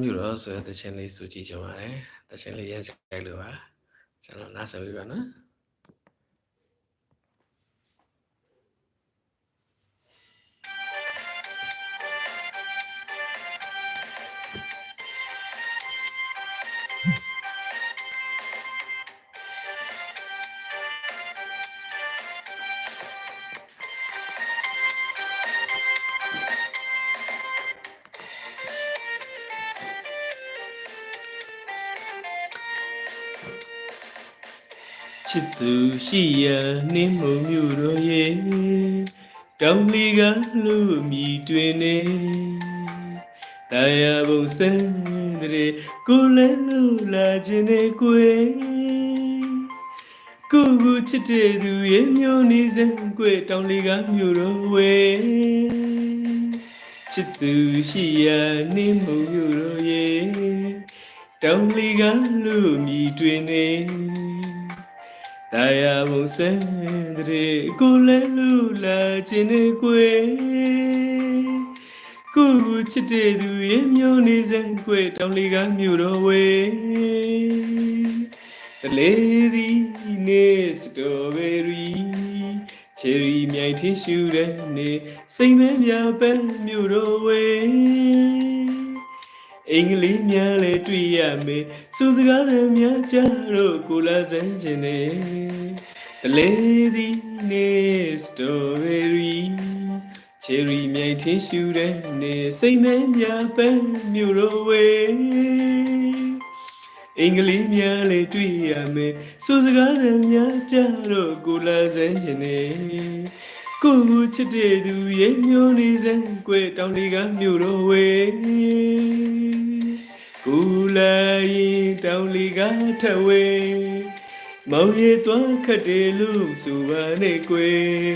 မျိုးတော့ဆိုတဲ့တခြင်းလေးဆိုကြည့်ကြပါမယ်တခြင်းလေးရကြိုက်လို့ပါကျွန်တော်နားဆင်ပြီးပါနော် ချစ်သူရှိရနှင်းမုံမြို့တော်ရဲ့တောင်လီကလူမြည်တွင်နေတရားဘုံစံတဲ့ကိုလည်းလူလာခြင်းနဲ့ကိုယ်ကိုကိုချစ်တဲ့သူရဲ့မျိုးနေစံကိုယ်တောင်လီကမြို့တော်ဝဲချစ်သူရှိရနှင်းမုံမြို့တော်ရဲ့တောင်လီကလူမြည်တွင်နေ တရားဘုံစံတဲ့ကိုလည်းလူလာခြင်းနဲ့ကိုယ်ကိုကိုချစ်တဲ့သူရဲ့မျိုးနေစံကိုယ်တောင်လီကမြို့တော်ဝဲတလေးသည်နေစတော်ဘယ်ရီချယ်ရီမြိုင်ထင်းရှူတဲ့နေစိတ်မဲမြပန်းမြို့တော်ဝဲ အင်္ဂလိပ်များလည်းတွေ့ရမယ်စူစကားလည်းများကြတော့ကိုလာစမ်းခြင်းနဲ့တလေးသည်နေစတော်ဘယ်ရီချယ်ရီမြိုင်ထင်းရှူတဲ့နေစိတ်မဲမြပန်းမြို့တော်ဝဲအင်္ဂလိပ်များလည်းတွေ့ရမယ်စူစကားလည်းများကြတော့ကိုလာစမ်းခြင်းနဲ့ကိုကိုချစ်တဲ့သူရဲ့မျိုးနေစံကွယ်တောင်လေးကမြို့တော်ဝဲကိုလာရင် တောင်လေးကထဝဲမောင်ရည်တွားခတ်တယ်လို့ဆိုပါနဲ့ကွယ်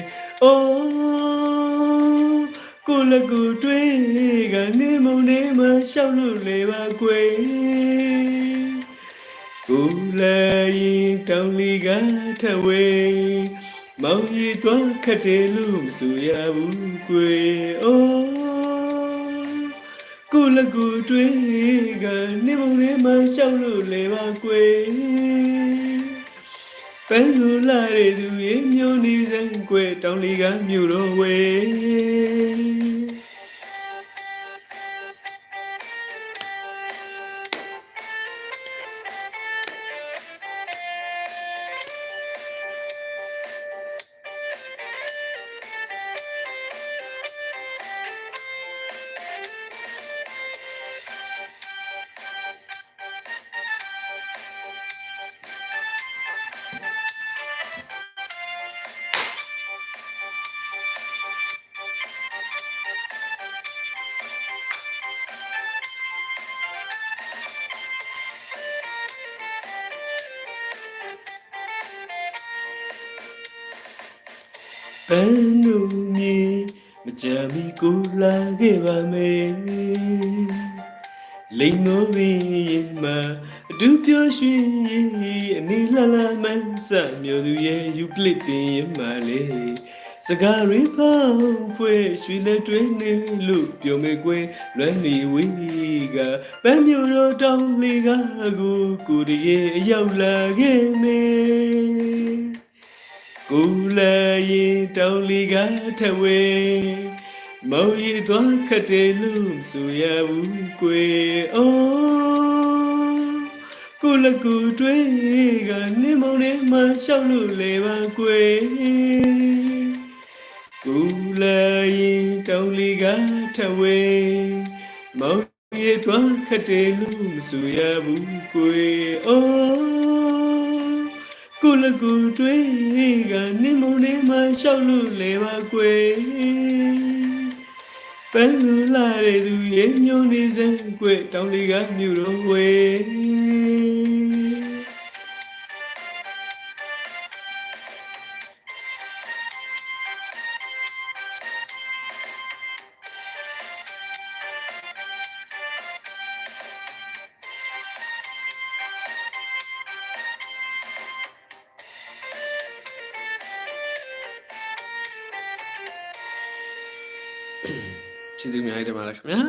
အိုးကိုလကူတွေးကနေမုံနေမှာရှောက်လို့လေပါကွယ်ကိုလာရင်တောင်လေးကထဝဲမောင်ရီတွန်းခတ်တယ်လို့မဆိုရဘူးကွယ်အိုး ကိုလကူတွေးကနေမုံနေမှာရှောက်လို့လေပါကွယ်ပန်းလူလာတဲ့သူရဲ့မျိုးနေစံကွယ်တောင်လီကမြို့တော်ဝဲ ပန်းတို့မြေမကြမီကိုလာခဲ့ပါမယ်လိမ်မိုးပင်ရင်မှာအတူပျော်ရွှင်ရင်အနေလှလှမှန်းစမျိုးသူရဲ့ယူကလစ်ပင်ရင်မှာလေစကားရဖောင်းဖွဲ့ရွှေလက်တွင်းနေလို့ပြောမေကွယ်လွမ်းနေဝေးကပန်းမျိုးတော်တောင်းလေးကကိုကိုတရေအရောက်လာခဲ့မယ် ကိုလာရင်တောင်းလီကထဝဲမောင်ရီသွားခတ်တယ်လို့မဆိုရဘူးကွယ်အော်ကိုလကူတွေးကနေမောင်နဲ့မရှောက်လို့လေပါကွယ်ကိုလာရင်တောင်းလီကထဝဲမောင်ရီသွားခတ်တယ်လို့မဆိုရဘူးကွယ်အော် ကိုလကူတွေးကနေမုန်နေမှာရှောက်လို့လေပါကွယ်ပန်းလူလာတဲ့သူရဲ့မျိုးနေစံကွယ်တောင်လေးကမြို့တော်ဝဲ ချစ်သူများကြီးတင်ပါတယ်ခင်ဗျာ